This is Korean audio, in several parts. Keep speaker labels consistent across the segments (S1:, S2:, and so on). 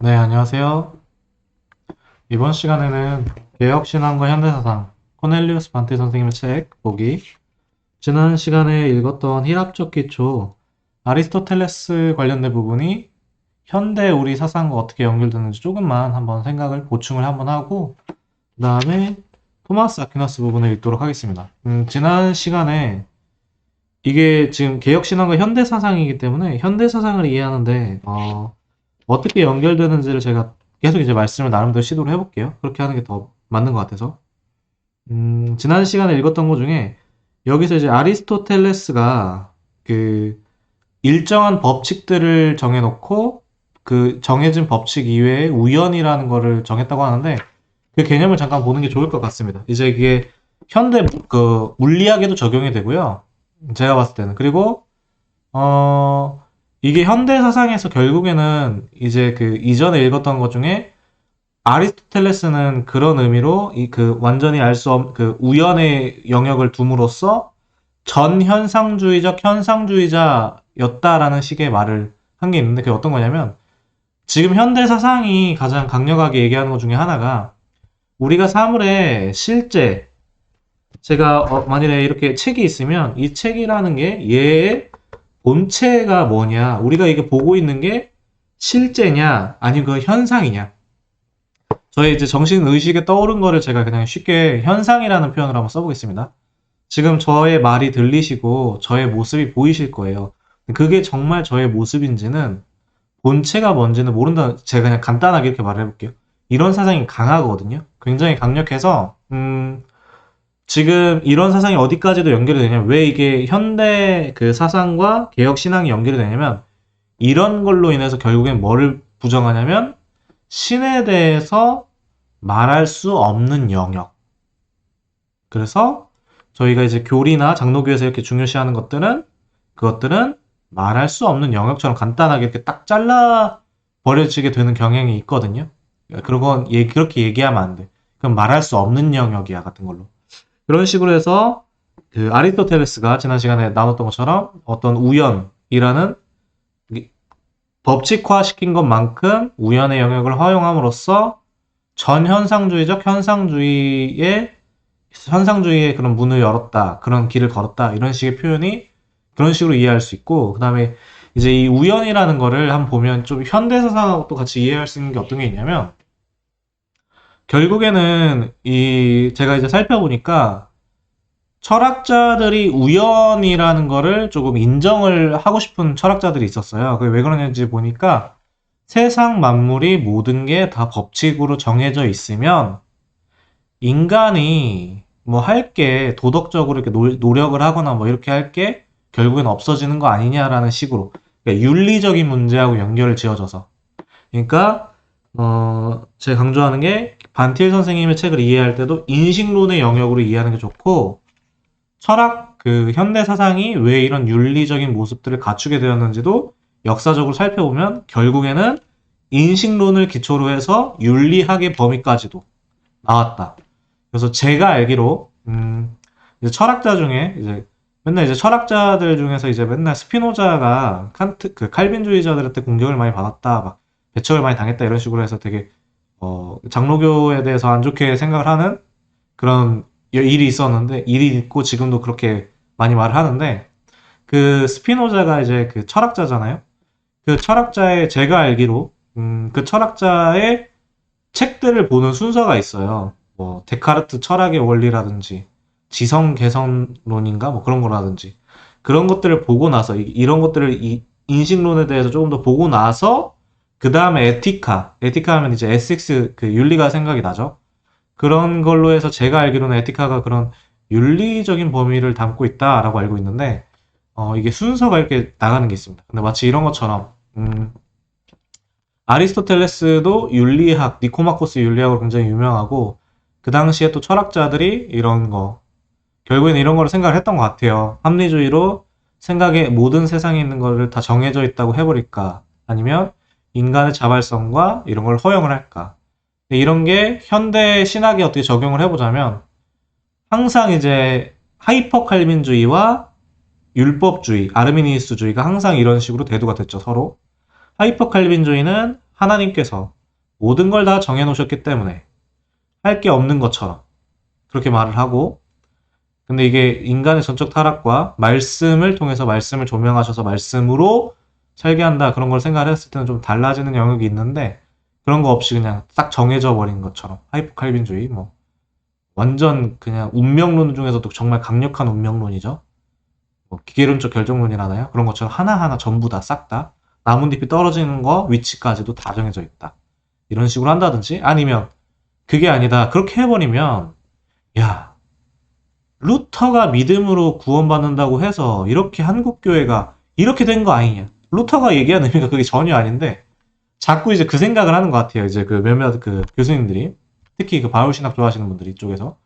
S1: 네, 안녕하세요. 이번 시간에는 개혁신앙과 현대사상, 코넬리우스 반테 선생님의 책 보기, 지난 시간에 읽었던 힐합적 기초, 아리스토텔레스 관련된 부분이 현대 우리 사상과 어떻게 연결되는지 조금만 한번 생각을 보충을 한번 하고, 그 다음에 토마스 아퀴나스 부분을 읽도록 하겠습니다. 음, 지난 시간에 이게 지금 개혁신앙과 현대사상이기 때문에 현대사상을 이해하는데, 어, 어떻게 연결되는지를 제가 계속 이제 말씀을 나름대로 시도를 해볼게요. 그렇게 하는 게 더 맞는 것 같아서. 음, 지난 시간에 읽었던 것 중에 여기서 이제 아리스토텔레스가 그 일정한 법칙들을 정해놓고 그 정해진 법칙 이외에 우연이라는 거를 정했다고 하는데 그 개념을 잠깐 보는 게 좋을 것 같습니다. 이제 이게 현대 그 물리학에도 적용이 되고요. 제가 봤을 때는. 그리고 어, 이게 현대 사상에서 결국에는 이제 그 이전에 읽었던 것 중에 아리스토텔레스는 그런 의미로 이 그 완전히 알 수 없, 그 우연의 영역을 둠으로써 전 현상주의적 현상주의자였다라는 식의 말을 한 게 있는데 그게 어떤 거냐면 지금 현대 사상이 가장 강력하게 얘기하는 것 중에 하나가 우리가 사물의 실제 제가 어, 만일에 이렇게 책이 있으면 이 책이라는 게 얘의 본체가 뭐냐 우리가 이게 보고 있는 게 실제냐 아니면 그 현상이냐 저의 이제 정신 의식에 떠오른 거를 제가 그냥 쉽게 현상이라는 표현을 한번 써보겠습니다. 지금 저의 말이 들리시고 저의 모습이 보이실 거예요. 그게 정말 저의 모습인지는 본체가 뭔지는 모른다. 제가 그냥 간단하게 이렇게 말을 해볼게요. 이런 사상이 강하거든요. 굉장히 강력해서 음, 지금 이런 사상이 어디까지도 연결이 되냐면 왜 이게 현대 그 사상과 개혁 신앙이 연결이 되냐면 이런 걸로 인해서 결국엔 뭐를 부정하냐면 신에 대해서 말할 수 없는 영역. 그래서 저희가 이제 교리나 장로교에서 이렇게 중요시하는 것들은 그것들은 말할 수 없는 영역처럼 간단하게 이렇게 딱 잘라 버려지게 되는 경향이 있거든요. 그런 건 얘- 그렇게 얘기하면 안 돼. 그럼 말할 수 없는 영역이야 같은 걸로. 그런 식으로 해서 그 아리스토텔레스가 지난 시간에 나눴던 것처럼 어떤 우연이라는 이- 법칙화시킨 것만큼 우연의 영역을 허용함으로써 전 현상주의적 현상주의의 현상주의의 그런 문을 열었다 그런 길을 걸었다 이런 식의 표현이 그런 식으로 이해할 수 있고 그 다음에 이제 이 우연이라는 거를 한번 보면 좀 현대 사상하고 또 같이 이해할 수 있는 게 어떤 게 있냐면 결국에는 이 제가 이제 살펴보니까 철학자들이 우연이라는 거를 조금 인정을 하고 싶은 철학자들이 있었어요. 그게 왜 그러는지 보니까 세상 만물이 모든 게 다 법칙으로 정해져 있으면 인간이 뭐 할 게 도덕적으로 이렇게 노, 노력을 하거나 뭐 이렇게 할 게 결국엔 없어지는 거 아니냐라는 식으로 그러니까 윤리적인 문제하고 연결을 지어져서 그러니까 어, 제가 강조하는 게 반틸 선생님의 책을 이해할 때도 인식론의 영역으로 이해하는 게 좋고 철학 그 현대 사상이 왜 이런 윤리적인 모습들을 갖추게 되었는지도 역사적으로 살펴보면 결국에는 인식론을 기초로 해서 윤리학의 범위까지도 나왔다. 그래서 제가 알기로 음, 이제 철학자 중에 이제 맨날 이제 철학자들 중에서 이제 맨날 스피노자가 칸트 그 칼빈주의자들한테 공격을 많이 받았다, 막 배척을 많이 당했다 이런 식으로 해서 되게 어, 장로교에 대해서 안 좋게 생각을 하는 그런 일이 있었는데 일이 있고 지금도 그렇게 많이 말을 하는데 그 스피노자가 이제 그 철학자잖아요. 그 철학자의 제가 알기로 음, 그 철학자의 책들을 보는 순서가 있어요. 뭐 데카르트 철학의 원리라든지 지성 개선론인가 뭐 그런 거라든지 그런 것들을 보고 나서 이- 이런 것들을 이 인식론에 대해서 조금 더 보고 나서 그 다음에 에티카 에티카 하면 이제 에섹스 그 윤리가 생각이 나죠. 그런 걸로 해서 제가 알기로는 에티카가 그런 윤리적인 범위를 담고 있다라고 알고 있는데 어, 이게 순서가 이렇게 나가는 게 있습니다. 근데 마치 이런 것처럼 음, 아리스토텔레스도 윤리학, 니코마코스 윤리학으로 굉장히 유명하고 그 당시에 또 철학자들이 이런 거 결국에는 이런 거를 생각을 했던 것 같아요. 합리주의로 생각에 모든 세상에 있는 거를 다 정해져 있다고 해버릴까? 아니면 인간의 자발성과 이런 걸 허용을 할까? 이런 게 현대 신학에 어떻게 적용을 해보자면 항상 이제 하이퍼 칼빈주의와 율법주의, 아르미니스주의가 항상 이런 식으로 대두가 됐죠, 서로. 하이퍼 칼빈주의는 하나님께서 모든 걸 다 정해놓으셨기 때문에 할 게 없는 것처럼 그렇게 말을 하고 근데 이게 인간의 전적 타락과 말씀을 통해서 말씀을 조명하셔서 말씀으로 살게 한다 그런 걸 생각을 했을 때는 좀 달라지는 영역이 있는데 그런 거 없이 그냥 딱 정해져 버린 것처럼 하이퍼 칼빈주의 뭐 완전 그냥 운명론 중에서도 정말 강력한 운명론이죠. 뭐 기계론적 결정론이라나요? 그런 것처럼 하나하나 전부 다 싹다 나뭇잎이 떨어지는 거 위치까지도 다 정해져 있다. 이런 식으로 한다든지 아니면 그게 아니다. 그렇게 해버리면 야 루터가 믿음으로 구원받는다고 해서 이렇게 한국 교회가 이렇게 된 거 아니냐? 루터가 얘기하는 의미가 그게 전혀 아닌데 자꾸 이제 그 생각을 하는 것 같아요. 이제 그 몇몇 그 교수님들이 특히 그 바울 신학 좋아하시는 분들이 이쪽에서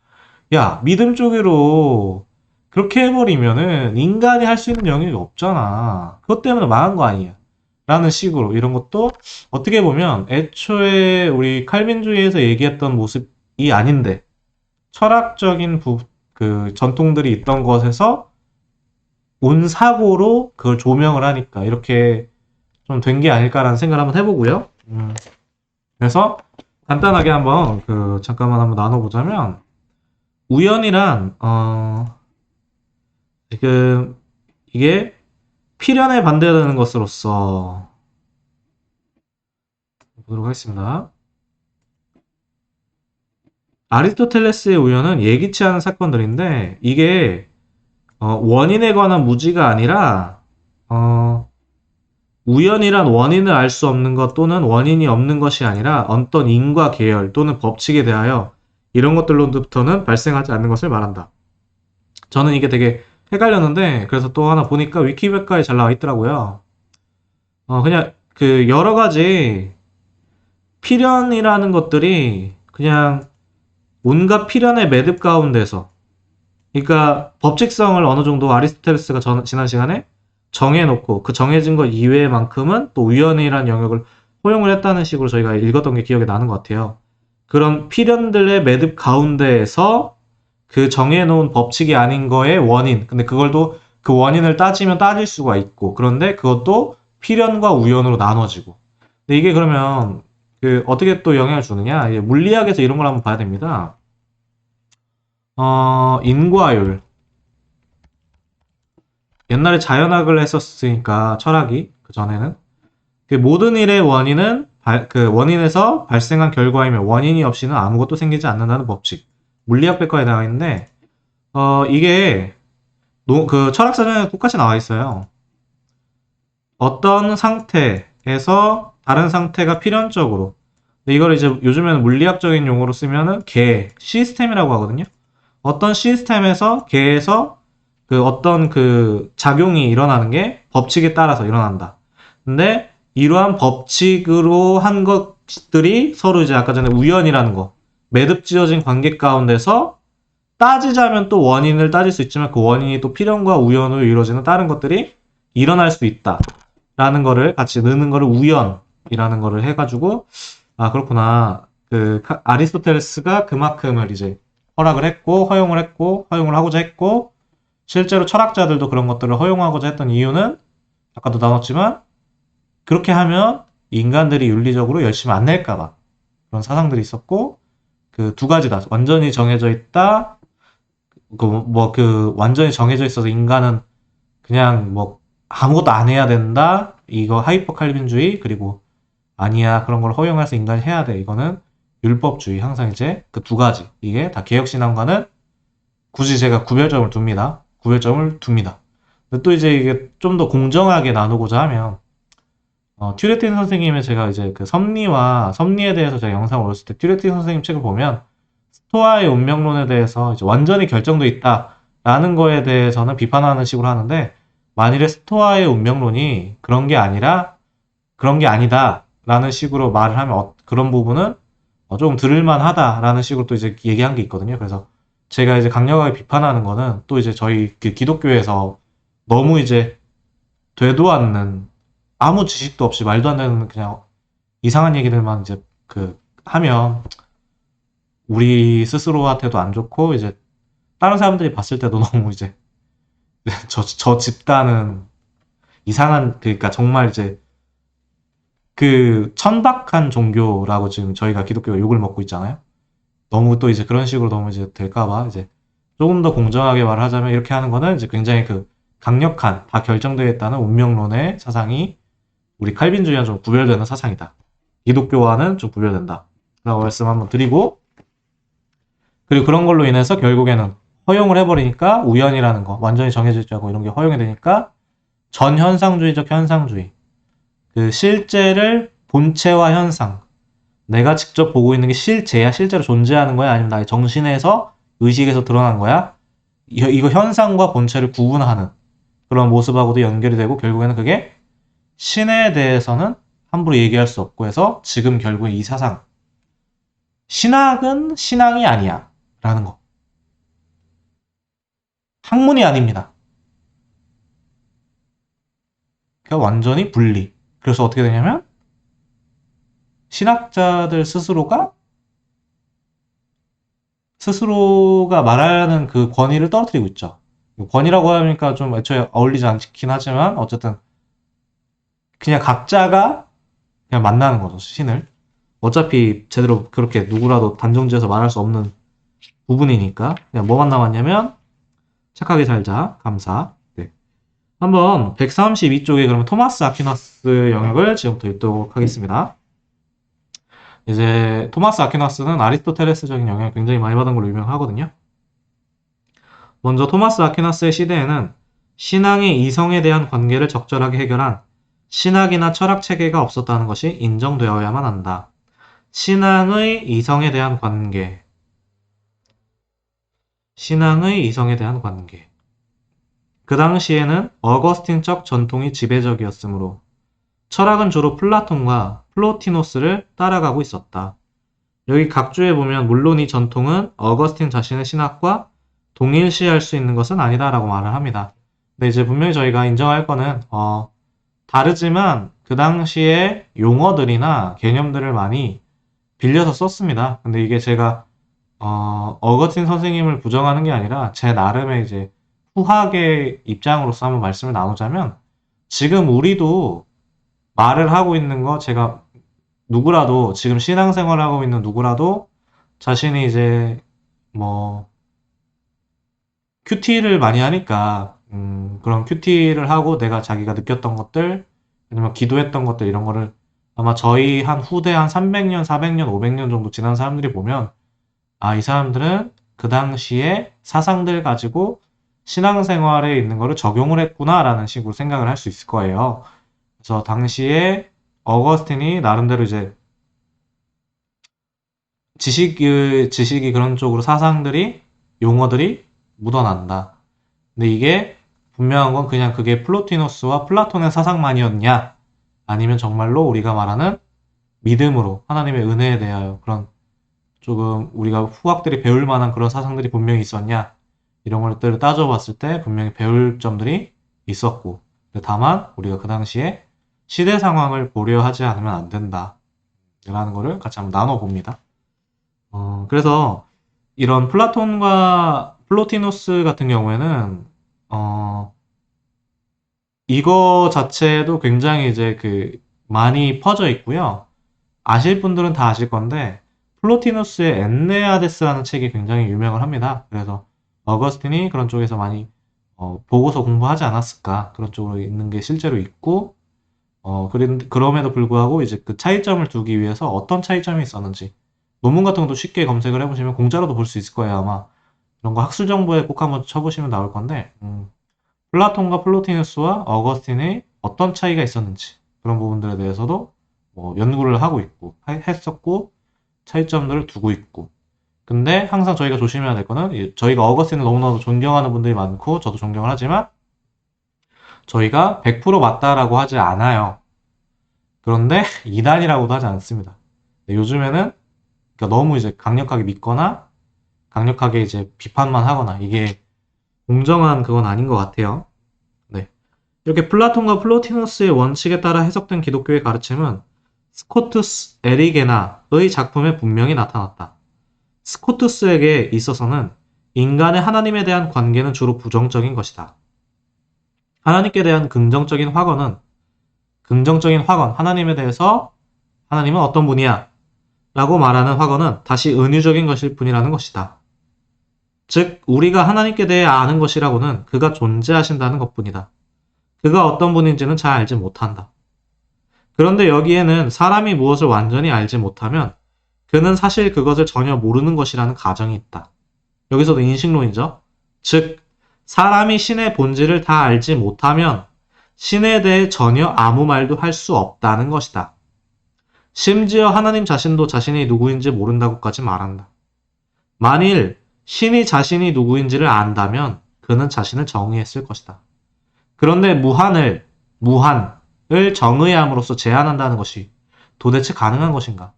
S1: 야 믿음 쪽으로 그렇게 해버리면은 인간이 할 수 있는 영역이 없잖아. 그것 때문에 망한 거 아니야. 라는 식으로 이런 것도 어떻게 보면 애초에 우리 칼빈주의에서 얘기했던 모습이 아닌데 철학적인 부, 그 전통들이 있던 것에서 온 사고로 그걸 조명을 하니까 이렇게 좀 된 게 아닐까라는 생각을 한번 해보고요. 음. 그래서 간단하게 한번 그 잠깐만 한번 나눠보자면 우연이란 어 지금 이게 필연에 반대되는 것으로서 보도록 하겠습니다. 아리스토텔레스의 우연은 예기치 않은 사건들인데 이게 어, 원인에 관한 무지가 아니라 어, 우연이란 원인을 알 수 없는 것 또는 원인이 없는 것이 아니라 어떤 인과 계열 또는 법칙에 대하여 이런 것들로부터는 발생하지 않는 것을 말한다. 저는 이게 되게 헷갈렸는데 그래서 또 하나 보니까 위키백과에 잘 나와 있더라고요. 어, 그냥 그 여러 가지 필연이라는 것들이 그냥 온갖 필연의 매듭 가운데서 그러니까 법칙성을 어느 정도 아리스토텔레스가 전- 지난 시간에 정해놓고 그 정해진 것 이외만큼은 또 우연이라는 영역을 허용을 했다는 식으로 저희가 읽었던 게 기억이 나는 것 같아요. 그런 필연들의 매듭 가운데에서 그 정해놓은 법칙이 아닌 거의 원인. 근데 그걸도 그 원인을 따지면 따질 수가 있고, 그런데 그것도 필연과 우연으로 나눠지고. 근데 이게 그러면 그 어떻게 또 영향을 주느냐? 물리학에서 이런 걸 한번 봐야 됩니다. 어, 인과율. 옛날에 자연학을 했었으니까 철학이 그 전에는 그 모든 일의 원인은 발- 그 원인에서 발생한 결과이며 원인이 없이는 아무것도 생기지 않는다는 법칙. 물리학 백과에 나와 있는데 어 이게 노- 그 철학 사전에 똑같이 나와 있어요. 어떤 상태에서 다른 상태가 필연적으로 이걸 이제 요즘에는 물리학적인 용어로 쓰면은 개 시스템이라고 하거든요. 어떤 시스템에서 개에서 그 어떤 그 작용이 일어나는 게 법칙에 따라서 일어난다. 근데 이러한 법칙으로 한 것들이 서로 이제 아까 전에 우연이라는 거 매듭 지어진 관계 가운데서 따지자면 또 원인을 따질 수 있지만 그 원인이 또 필연과 우연으로 이루어지는 다른 것들이 일어날 수 있다. 라는 거를 같이 넣는 거를 우연이라는 거를 해가지고 아 그렇구나. 그 카- 아리스토텔레스가 그만큼을 이제 허락을 했고 허용을 했고 허용을 하고자 했고 실제로 철학자들도 그런 것들을 허용하고자 했던 이유는 아까도 나눴지만 그렇게 하면 인간들이 윤리적으로 열심히 안 낼까봐 그런 사상들이 있었고 그 두 가지다 완전히 정해져 있다. 그 뭐 그 완전히 정해져 있어서 인간은 그냥 뭐 아무것도 안 해야 된다. 이거 하이퍼 칼빈주의 그리고 아니야. 그런 걸 허용해서 인간이 해야 돼. 이거는 율법주의 항상 이제 그 두 가지. 이게 다 개혁신앙과는 굳이 제가 구별점을 둡니다. 구별점을 둡니다. 근데 또 이제 이게 좀 더 공정하게 나누고자 하면 어, 튜레틴 선생님의 제가 이제 그 섭리와 섭리에 대해서 제가 영상을 올렸을 때 튜레틴 선생님 책을 보면 스토아의 운명론에 대해서 이제 완전히 결정돼 있다라는 거에 대해서는 비판하는 식으로 하는데 만일에 스토아의 운명론이 그런 게 아니라 그런 게 아니다라는 식으로 말을 하면 어- 그런 부분은 어, 조금 들을만 하다라는 식으로 또 이제 얘기한 게 있거든요. 그래서 제가 이제 강력하게 비판하는 거는 또 이제 저희 그 기독교에서 너무 이제 되도 않는 아무 지식도 없이 말도 안 되는 그냥 이상한 얘기들만 이제 그 하면 우리 스스로한테도 안 좋고 이제 다른 사람들이 봤을 때도 너무 이제 저, 저 집단은 이상한 그러니까 정말 이제 그 천박한 종교라고 지금 저희가 기독교가 욕을 먹고 있잖아요. 너무 또 이제 그런 식으로 너무 이제 될까봐 이제 조금 더 공정하게 말을 하자면 이렇게 하는 거는 이제 굉장히 그 강력한 다 결정되어 있다는 운명론의 사상이 우리 칼빈주의와 좀 구별되는 사상이다. 기독교와는 좀 구별된다. 라고 말씀 한번 드리고 그리고 그런 걸로 인해서 결국에는 허용을 해버리니까 우연이라는 거 완전히 정해져 있지 않고 이런 게 허용이 되니까 전현상주의적 현상주의 그 실제를 본체와 현상 내가 직접 보고 있는 게 실제야 실제로 존재하는 거야? 아니면 나의 정신에서 의식에서 드러난 거야? 이- 이거 현상과 본체를 구분하는 그런 모습하고도 연결이 되고 결국에는 그게 신에 대해서는 함부로 얘기할 수 없고 해서 지금 결국에 이 사상. 신학은 신앙이 아니야. 라는 거. 학문이 아닙니다. 그러니까 완전히 분리 그래서 어떻게 되냐면 신학자들 스스로가 스스로가 말하는 그 권위를 떨어뜨리고 있죠. 권위라고 하니까 좀 애초에 어울리지 않긴 하지만 어쨌든 그냥 각자가 그냥 만나는 거죠, 신을. 어차피 제대로 그렇게 누구라도 단정지어서 말할 수 없는 부분이니까 그냥 뭐만 남았냐면 착하게 살자, 감사. 네. 한번 132쪽에 그러면 토마스 아퀴나스 영역을 지금부터 읽도록 하겠습니다. 이제 토마스 아퀴나스는 아리스토텔레스적인 영향을 굉장히 많이 받은 걸로 유명하거든요. 먼저 토마스 아퀴나스의 시대에는 신앙의 이성에 대한 관계를 적절하게 해결한 신학이나 철학 체계가 없었다는 것이 인정되어야만 한다. 신앙의 이성에 대한 관계. 신앙의 이성에 대한 관계. 그 당시에는 어거스틴적 전통이 지배적이었으므로 철학은 주로 플라톤과 플로티노스를 따라가고 있었다. 여기 각주에 보면 물론 이 전통은 어거스틴 자신의 신학과 동일시할 수 있는 것은 아니다라고 말을 합니다. 근데 이제 분명히 저희가 인정할 거는 어, 다르지만 그 당시에 용어들이나 개념들을 많이 빌려서 썼습니다. 근데 이게 제가 어, 어거스틴 선생님을 부정하는 게 아니라 제 나름의 이제 후학의 입장으로서 한번 말씀을 나누자면 지금 우리도 말을 하고 있는 거 제가 누구라도 지금 신앙생활을 하고 있는 누구라도 자신이 이제 뭐 큐티를 많이 하니까 음, 그런 큐티를 하고 내가 자기가 느꼈던 것들 아니면 기도했던 것들 이런 거를 아마 저희 한 후대 한 300년, 400년, 500년 정도 지난 사람들이 보면 아, 이 사람들은 그 당시에 사상들 가지고 신앙생활에 있는 거를 적용을 했구나라는 식으로 생각을 할 수 있을 거예요. 그래서 당시에 어거스틴이 나름대로 이제 지식이, 지식이 그런 쪽으로 사상들이, 용어들이 묻어난다. 근데 이게 분명한 건 그냥 그게 플로티노스와 플라톤의 사상만이었냐? 아니면 정말로 우리가 말하는 믿음으로 하나님의 은혜에 대하여 그런 조금 우리가 후학들이 배울 만한 그런 사상들이 분명히 있었냐? 이런 것들을 따져봤을 때 분명히 배울 점들이 있었고, 다만 우리가 그 당시에 시대 상황을 고려하지 않으면 안 된다. 라는 거를 같이 한번 나눠봅니다. 어, 그래서 이런 플라톤과 플로티노스 같은 경우에는, 어, 이거 자체도 굉장히 이제 그 많이 퍼져 있고요. 아실 분들은 다 아실 건데, 플로티노스의 엔네아데스라는 책이 굉장히 유명을 합니다. 그래서 어거스틴이 그런 쪽에서 많이 어, 보고서 공부하지 않았을까? 그런 쪽으로 있는 게 실제로 있고 어, 그럼에도 불구하고 이제 그 차이점을 두기 위해서 어떤 차이점이 있었는지 논문 같은 것도 쉽게 검색을 해보시면 공짜로도 볼 수 있을 거예요 아마. 이런 거 학술 정보에 꼭 한번 쳐보시면 나올 건데 음, 플라톤과 플로티누스와 어거스틴의 어떤 차이가 있었는지 그런 부분들에 대해서도 뭐 연구를 하고 있고 하- 했었고 차이점들을 두고 있고 근데 항상 저희가 조심해야 될 거는 이- 저희가 어거스틴을 너무나도 존경하는 분들이 많고 저도 존경을 하지만 저희가 100% 맞다라고 하지 않아요. 그런데 이단이라고도 하지 않습니다. 네, 요즘에는 그러니까 너무 이제 강력하게 믿거나 강력하게 이제 비판만 하거나 이게 공정한 그건 아닌 것 같아요. 네. 이렇게 플라톤과 플로티노스의 원칙에 따라 해석된 기독교의 가르침은 스코투스 에리게나의 작품에 분명히 나타났다. 스코투스에게 있어서는 인간의 하나님에 대한 관계는 주로 부정적인 것이다. 하나님께 대한 긍정적인 확언은 긍정적인 확언, 하나님에 대해서 하나님은 어떤 분이야? 라고 말하는 확언은 다시 은유적인 것일 뿐이라는 것이다. 즉, 우리가 하나님께 대해 아는 것이라고는 그가 존재하신다는 것 뿐이다. 그가 어떤 분인지는 잘 알지 못한다. 그런데 여기에는 사람이 무엇을 완전히 알지 못하면 그는 사실 그것을 전혀 모르는 것이라는 가정이 있다. 여기서도 인식론이죠. 즉, 사람이 신의 본질을 다 알지 못하면 신에 대해 전혀 아무 말도 할 수 없다는 것이다. 심지어 하나님 자신도 자신이 누구인지 모른다고까지 말한다. 만일 신이 자신이 누구인지를 안다면 그는 자신을 정의했을 것이다. 그런데 무한을, 무한을 정의함으로써 제한한다는 것이 도대체 가능한 것인가?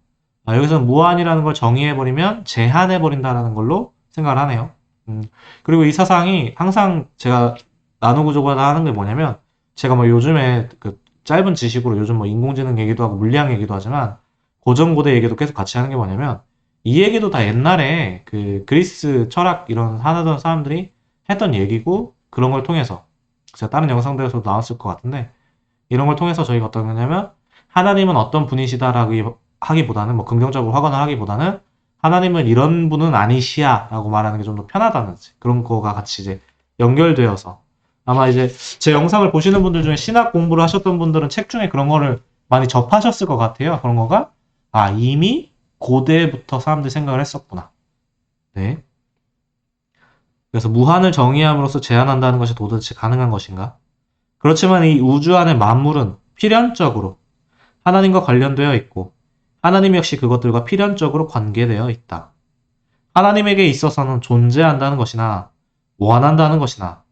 S1: 아, 여기서는 무한이라는 걸 정의해버리면 제한해버린다는 걸로 생각을 하네요. 음, 그리고 이 사상이 항상 제가 나누고 조고하다 하는 게 뭐냐면 제가 뭐 요즘에 그 짧은 지식으로 요즘 뭐 인공지능 얘기도 하고 물리학 얘기도 하지만 고전고대 얘기도 계속 같이 하는 게 뭐냐면 이 얘기도 다 옛날에 그 그리스 철학 이런 하던 사람들이 했던 얘기고 그런 걸 통해서 제가 다른 영상들에서도 나왔을 것 같은데 이런 걸 통해서 저희가 어떤 거냐면 하나님은 어떤 분이시다라고 하기보다는 뭐 긍정적으로 확언을 하기보다는 하나님은 이런 분은 아니시야 라고 말하는 게 좀 더 편하다는 그런 거가 같이 이제 연결되어서 아마 이제 제 영상을 보시는 분들 중에 신학 공부를 하셨던 분들은 책 중에 그런 거를 많이 접하셨을 것 같아요. 그런 거가 아 이미 고대부터 사람들이 생각을 했었구나. 네. 그래서 무한을 정의함으로써 제한한다는 것이 도대체 가능한 것인가? 그렇지만 이 우주 안의 만물은 필연적으로 하나님과 관련되어 있고 하나님 역시 그것들과 필연적으로 관계되어 있다. 하나님에게 있어서는 존재한다는 것이나 원한다는 것이나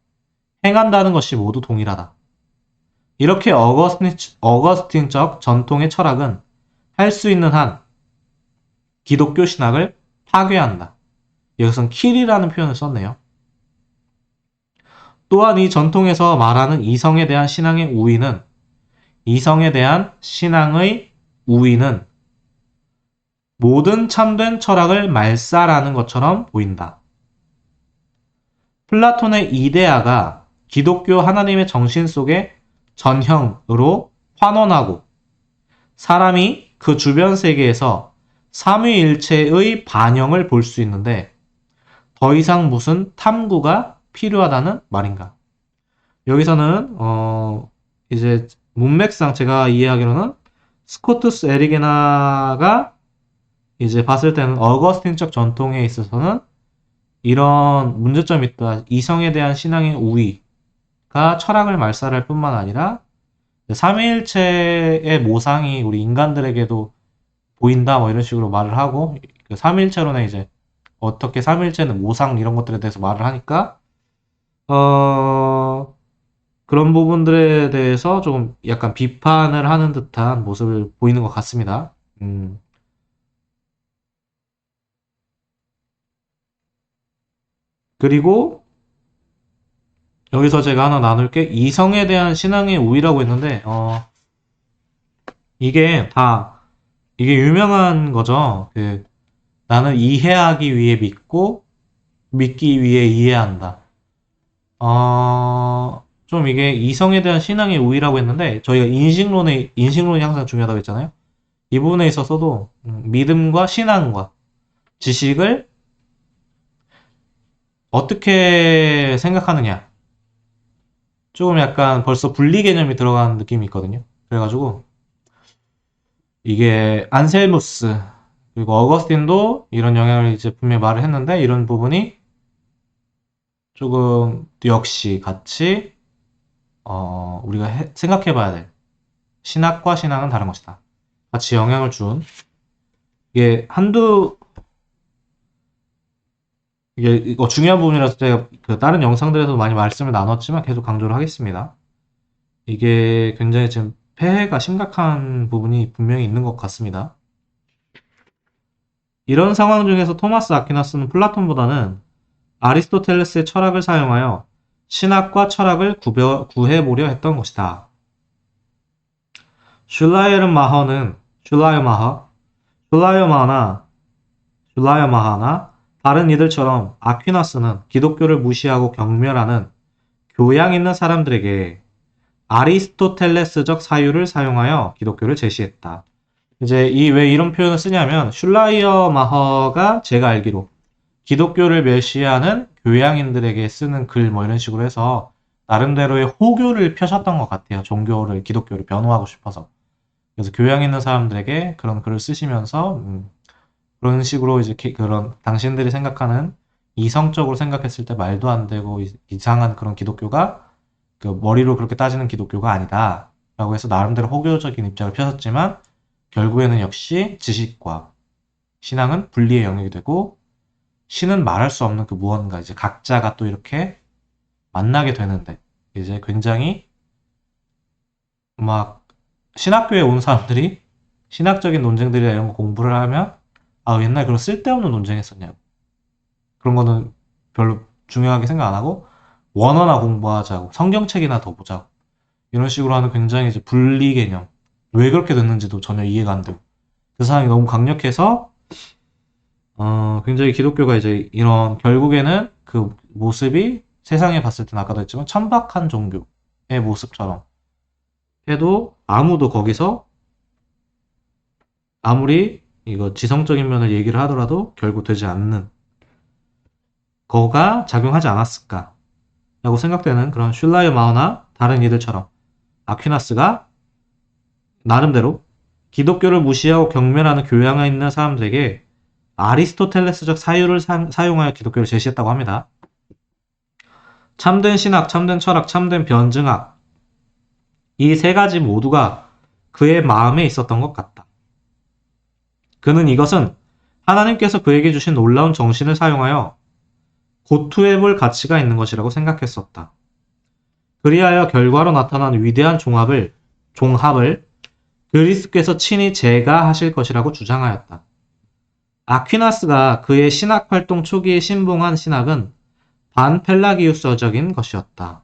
S1: 행한다는 것이 모두 동일하다. 이렇게 어거스틴, 어거스틴 적 전통의 철학은 할 수 있는 한 기독교 신학을 파괴한다. 여기선 킬이라는 표현을 썼네요. 또한 이 전통에서 말하는 이성에 대한 신앙의 우위는 이성에 대한 신앙의 우위는 모든 참된 철학을 말살하는 것처럼 보인다. 플라톤의 이데아가 기독교 하나님의 정신 속의 전형으로 환원하고 사람이 그 주변 세계에서 삼위일체의 반영을 볼 수 있는데 더 이상 무슨 탐구가 필요하다는 말인가? 여기서는 어 이제 문맥상 제가 이해하기로는 스코투스 에리게나가 이제 봤을 때는 어거스틴적 전통에 있어서는 이런 문제점이 있다. 이성에 대한 신앙의 우위가 철학을 말살할 뿐만 아니라 삼위일체의 모상이 우리 인간들에게도 보인다 뭐 이런 식으로 말을 하고 그 삼위일체론에 이제 어떻게 삼위일체는 모상 이런 것들에 대해서 말을 하니까 어 그런 부분들에 대해서 좀 약간 비판을 하는 듯한 모습을 보이는 것 같습니다. 음. 그리고 여기서 제가 하나 나눌 게 이성에 대한 신앙의 우위라고 했는데 어 이게 다 이게 유명한 거죠. 그 나는 이해하기 위해 믿고 믿기 위해 이해한다. 어, 좀 이게 이성에 대한 신앙의 우위라고 했는데 저희가 인식론의 인식론이 항상 중요하다고 했잖아요. 이 부분에 있어서도 음, 믿음과 신앙과 지식을 어떻게 생각하느냐. 조금 약간 벌써 분리 개념이 들어가는 느낌이 있거든요. 그래가지고 이게 안셀무스 그리고 어거스틴도 이런 영향을 이제 분명히 말을 했는데 이런 부분이 조금 역시 같이 어, 우리가 해, 생각해봐야 될 신학과 신앙은 다른 것이다. 같이 영향을 준 이게 한두 이게 이거 중요한 부분이라서 제가 그 다른 영상들에서 많이 말씀을 나눴지만 계속 강조를 하겠습니다. 이게 굉장히 지금 폐해가 심각한 부분이 분명히 있는 것 같습니다. 이런 상황 중에서 토마스 아퀴나스는 플라톤보다는 아리스토텔레스의 철학을 사용하여 신학과 철학을 구벼, 구해보려 했던 것이다. 슐라이르마허는 슐라이마하, 슐라이마나, 슐라이마하나 다른 이들처럼 아퀴나스는 기독교를 무시하고 경멸하는 교양 있는 사람들에게 아리스토텔레스적 사유를 사용하여 기독교를 제시했다. 이제 이 왜 이런 표현을 쓰냐면 슐라이어 마허가 제가 알기로 기독교를 멸시하는 교양인들에게 쓰는 글 뭐 이런 식으로 해서 나름대로의 호교를 펴셨던 것 같아요. 종교를 기독교를 변호하고 싶어서. 그래서 교양 있는 사람들에게 그런 글을 쓰시면서 음, 그런 식으로 이제 기- 그런 당신들이 생각하는 이성적으로 생각했을 때 말도 안 되고 이- 이상한 그런 기독교가 그 머리로 그렇게 따지는 기독교가 아니다. 라고 해서 나름대로 호교적인 입장을 펴셨지만 결국에는 역시 지식과 신앙은 분리의 영역이 되고 신은 말할 수 없는 그 무언가 이제 각자가 또 이렇게 만나게 되는데 이제 굉장히 막 신학교에 온 사람들이 신학적인 논쟁들이나 이런 거 공부를 하면 아 옛날 그런 쓸데없는 논쟁 했었냐고. 그런 거는 별로 중요하게 생각 안 하고 원어나 공부하자고 성경책이나 더 보자고. 이런 식으로 하는 굉장히 이제 분리 개념. 왜 그렇게 됐는지도 전혀 이해가 안 되고. 그 사람이 너무 강력해서 어 굉장히 기독교가 이제 이런 결국에는 그 모습이 세상에 봤을 땐 아까도 했지만 천박한 종교의 모습처럼 해도 아무도 거기서 아무리 이거 지성적인 면을 얘기를 하더라도 결국 되지 않는 거가 작용하지 않았을까 라고 생각되는 그런 슐라이어 마어나 다른 이들처럼 아퀴나스가 나름대로 기독교를 무시하고 경멸하는 교양에 있는 사람들에게 아리스토텔레스적 사유를 사, 사용하여 기독교를 제시했다고 합니다. 참된 신학, 참된 철학, 참된 변증학 이 세 가지 모두가 그의 마음에 있었던 것 같다. 그는 이것은 하나님께서 그에게 주신 놀라운 정신을 사용하여 고투해 볼 가치가 있는 것이라고 생각했었다. 그리하여 결과로 나타난 위대한 종합을, 종합을 그리스께서 친히 제가 하실 것이라고 주장하였다. 아퀴나스가 그의 신학 활동 초기에 신봉한 신학은 반펠라기우스적인 것이었다.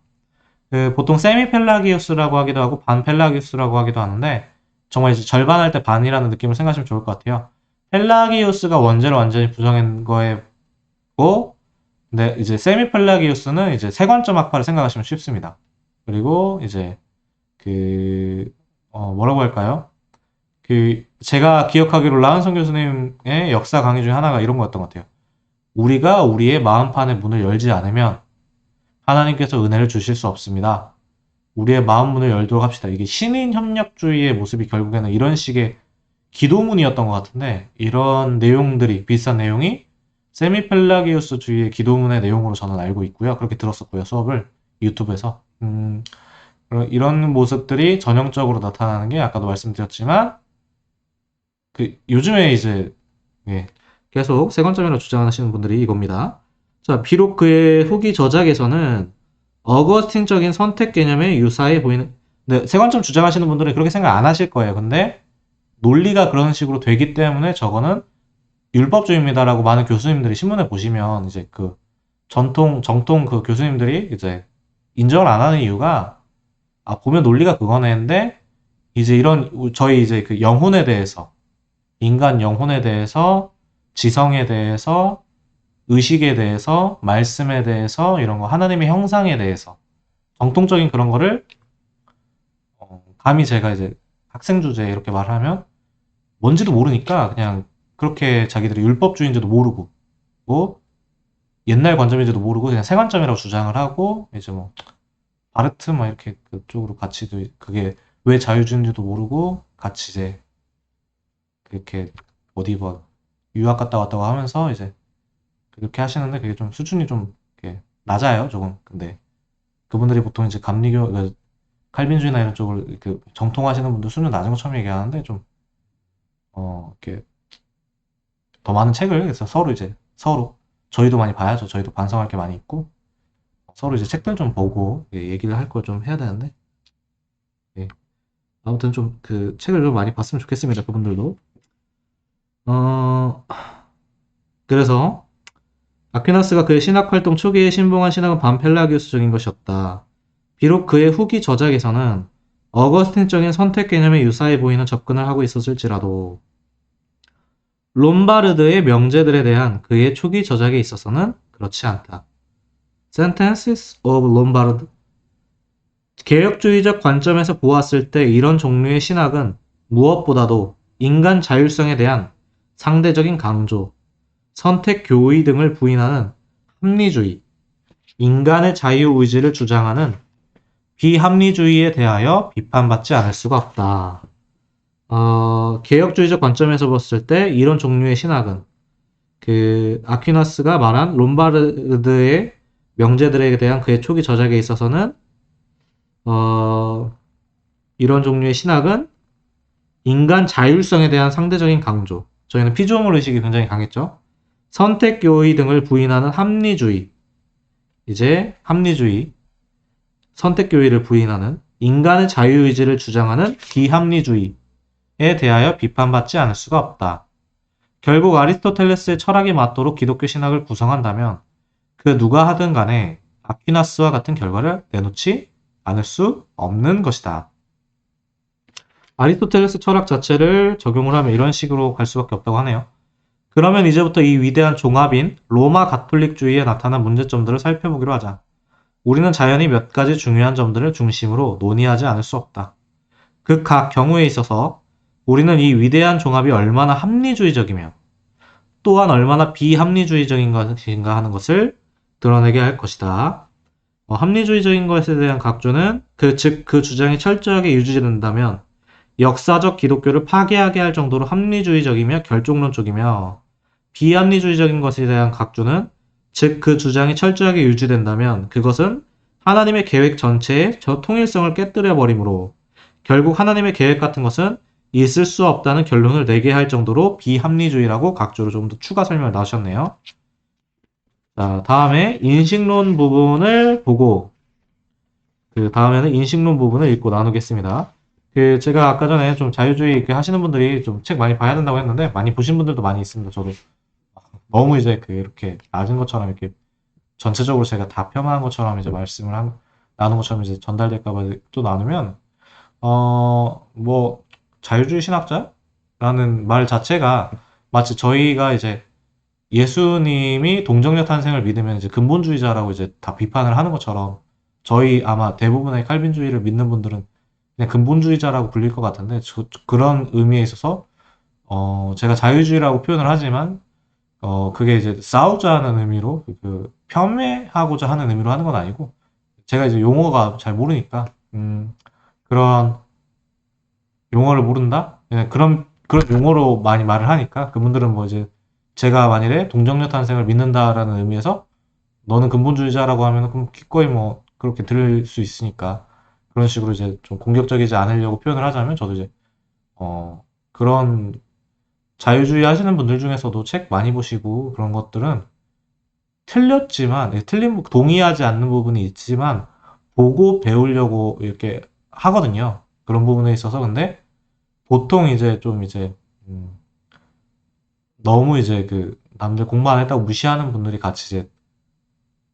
S1: 그 보통 세미펠라기우스라고 하기도 하고 반펠라기우스라고 하기도 하는데 정말 이제 절반할 때 반이라는 느낌을 생각하시면 좋을 것 같아요. 펠라기우스가 원죄를 완전히 부정한 거고 근데 이제 세미 펠라기우스는 이제 세관점 학파를 생각하시면 쉽습니다. 그리고 이제 그 어, 뭐라고 할까요? 그 제가 기억하기로 라은성 교수님의 역사 강의 중에 하나가 이런 거였던 것 같아요. 우리가 우리의 마음판의 문을 열지 않으면 하나님께서 은혜를 주실 수 없습니다. 우리의 마음 문을 열도록 합시다. 이게 신인 협력주의의 모습이 결국에는 이런 식의 기도문이었던 것 같은데 이런 내용들이 비슷한 내용이 세미 펠라기우스 주의의 기도문의 내용으로 저는 알고 있고요. 그렇게 들었었고요. 수업을 유튜브에서 음, 이런 모습들이 전형적으로 나타나는 게 아까도 말씀드렸지만 그 요즘에 이제 예, 계속 세관점이라고 주장하시는 분들이 이겁니다. 자, 비록 그의 후기 저작에서는 어거스틴적인 선택 개념에 유사해 보이는 네, 세관점 주장하시는 분들은 그렇게 생각 안 하실 거예요. 근데 논리가 그런 식으로 되기 때문에 저거는 율법주의입니다라고 많은 교수님들이 신문에 보시면 이제 그 전통 정통 그 교수님들이 이제 인정을 안 하는 이유가 아 보면 논리가 그거네인데 이제 이런 저희 이제 그 영혼에 대해서 인간 영혼에 대해서 지성에 대해서 의식에 대해서 말씀에 대해서 이런 거 하나님의 형상에 대해서 정통적인 그런 거를 어, 감히 제가 이제 학생 주제에 이렇게 말하면 뭔지도 모르니까 그냥 그렇게 자기들이 율법주의인지도 모르고 뭐 옛날 관점인지도 모르고 그냥 세관점이라고 주장을 하고 이제 뭐 바르트 막 이렇게 그쪽으로 같이 도 그게 왜 자유주의인지도 모르고 같이 이제 그렇게 어디 뭐 유학 갔다 왔다고 하면서 이제 그렇게 하시는데 그게 좀 수준이 좀 이렇게 낮아요 조금. 근데 그분들이 보통 이제 감리교 그 칼빈주의나 이런 쪽을 그 정통하시는 분들 수준 낮은 것처럼 얘기하는데 좀 어 이렇게 더 많은 책을 그래서 서로 이제 서로 저희도 많이 봐야죠. 저희도 반성할 게 많이 있고 서로 이제 책들 좀 보고 예, 얘기를 할 걸 좀 해야 되는데. 예. 아무튼 좀 그 책을 좀 많이 봤으면 좋겠습니다 그분들도. 어 그래서 아퀴나스가 그의 신학 활동 초기에 신봉한 신학은 반펠라기우스적인 것이었다. 비록 그의 후기 저작에서는 어거스틴적인 선택 개념에 유사해 보이는 접근을 하고 있었을지라도 롬바르드의 명제들에 대한 그의 초기 저작에 있어서는 그렇지 않다. Sentences of Lombard 개혁주의적 관점에서 보았을 때 이런 종류의 신학은 무엇보다도 인간 자율성에 대한 상대적인 강조, 선택 교의 등을 부인하는 합리주의, 인간의 자유 의지를 주장하는 비합리주의에 대하여 비판받지 않을 수가 없다. 어, 개혁주의적 관점에서 봤을 때 이런 종류의 신학은 그 아퀴나스가 말한 롬바르드의 명제들에 대한 그의 초기 저작에 있어서는 어, 이런 종류의 신학은 인간 자율성에 대한 상대적인 강조. 저희는 피조물 의식이 굉장히 강했죠. 선택 교의 등을 부인하는 합리주의. 이제 합리주의, 선택 교의를 부인하는 인간의 자유의지를 주장하는 비합리주의에 대하여 비판받지 않을 수가 없다. 결국 아리스토텔레스의 철학에 맞도록 기독교 신학을 구성한다면 그 누가 하든 간에 아퀴나스와 같은 결과를 내놓지 않을 수 없는 것이다. 아리스토텔레스 철학 자체를 적용을 하면 이런 식으로 갈 수밖에 없다고 하네요. 그러면 이제부터 이 위대한 종합인 로마 가톨릭주의에 나타난 문제점들을 살펴보기로 하자. 우리는 자연히 몇 가지 중요한 점들을 중심으로 논의하지 않을 수 없다. 그 각 경우에 있어서 우리는 이 위대한 종합이 얼마나 합리주의적이며 또한 얼마나 비합리주의적인 것인가 하는 것을 드러내게 할 것이다. 어, 합리주의적인 것에 대한 각조는 그, 즉, 그 주장이 철저하게 유지된다면 역사적 기독교를 파괴하게 할 정도로 합리주의적이며 결종론적이며 비합리주의적인 것에 대한 각조는 즉 그 주장이 철저하게 유지된다면 그것은 하나님의 계획 전체의 저 통일성을 깨뜨려 버리므로 결국 하나님의 계획 같은 것은 있을 수 없다는 결론을 내게 할 정도로 비합리주의라고 각조로 좀 더 추가 설명을 나오셨네요. 자, 다음에 인식론 부분을 보고 그 다음에는 인식론 부분을 읽고 나누겠습니다. 그 제가 아까 전에 좀 자유주의 이렇게 하시는 분들이 좀 책 많이 봐야 된다고 했는데 많이 보신 분들도 많이 있습니다. 저도 너무 이제 그 이렇게 낮은 것처럼 이렇게 전체적으로 제가 다 폄하한 것처럼 이제 말씀을 한, 나눈 것처럼 이제 전달될까봐 또 나누면 어 뭐 자유주의 신학자라는 말 자체가 마치 저희가 이제 예수님이 동정녀 탄생을 믿으면 이제 근본주의자라고 이제 다 비판을 하는 것처럼 저희 아마 대부분의 칼빈주의를 믿는 분들은 그냥 근본주의자라고 불릴 것 같은데 저- 그런 의미에 있어서 어 제가 자유주의라고 표현을 하지만 어 그게 이제 싸우자는 의미로 그 폄훼하고자 하는 의미로 하는 건 아니고 제가 이제 용어가 잘 모르니까 음 그런 용어를 모른다? 그냥 그런 그런 용어로 많이 말을 하니까 그분들은 뭐 이제 제가 만일에 동정녀 탄생을 믿는다라는 의미에서 너는 근본주의자라고 하면 그럼 기꺼이 뭐 그렇게 들을 수 있으니까 그런 식으로 이제 좀 공격적이지 않으려고 표현을 하자면 저도 이제 어 그런 자유주의 하시는 분들 중에서도 책 많이 보시고 그런 것들은 틀렸지만 예, 틀린 부- 동의하지 않는 부분이 있지만 보고 배우려고 이렇게 하거든요. 그런 부분에 있어서 근데 보통 이제 좀 이제 음, 너무 이제 그 남들 공부 안 했다고 무시하는 분들이 같이 이제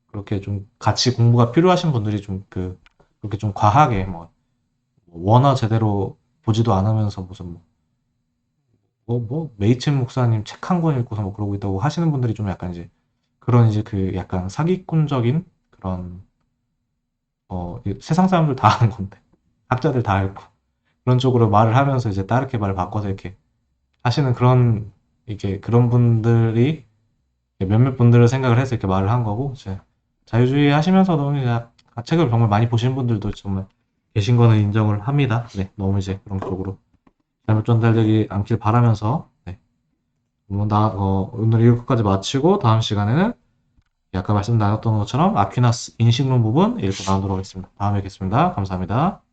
S1: 그렇게 좀 같이 공부가 필요하신 분들이 좀 그 그렇게 좀 과하게 뭐 원어 제대로 보지도 않으면서 무슨 뭐 뭐, 뭐, 메이첸 목사님 책 한 권 읽고서 뭐 그러고 있다고 하시는 분들이 좀 약간 이제 그런 이제 그 약간 사기꾼적인 그런 어이 세상 사람들 다 아는 건데. 학자들 다 알고. 그런 쪽으로 말을 하면서 이제 다르게 말을 바꿔서 이렇게 하시는 그런 이게 그런 분들이 몇몇 분들을 생각을 해서 이렇게 말을 한 거고 이제 자유주의 하시면서도 이제 책을 정말 많이 보신 분들도 정말 계신 거는 인정을 합니다. 네, 너무 이제 그런 쪽으로 잘못 전달되지 않길 바라면서 네. 뭐 나, 어, 오늘 이것까지 마치고 다음 시간에는 아까 말씀 나눴던 것처럼 아퀴나스 인식론 부분 읽고 나오도록 하겠습니다. 다음에 뵙겠습니다. 감사합니다.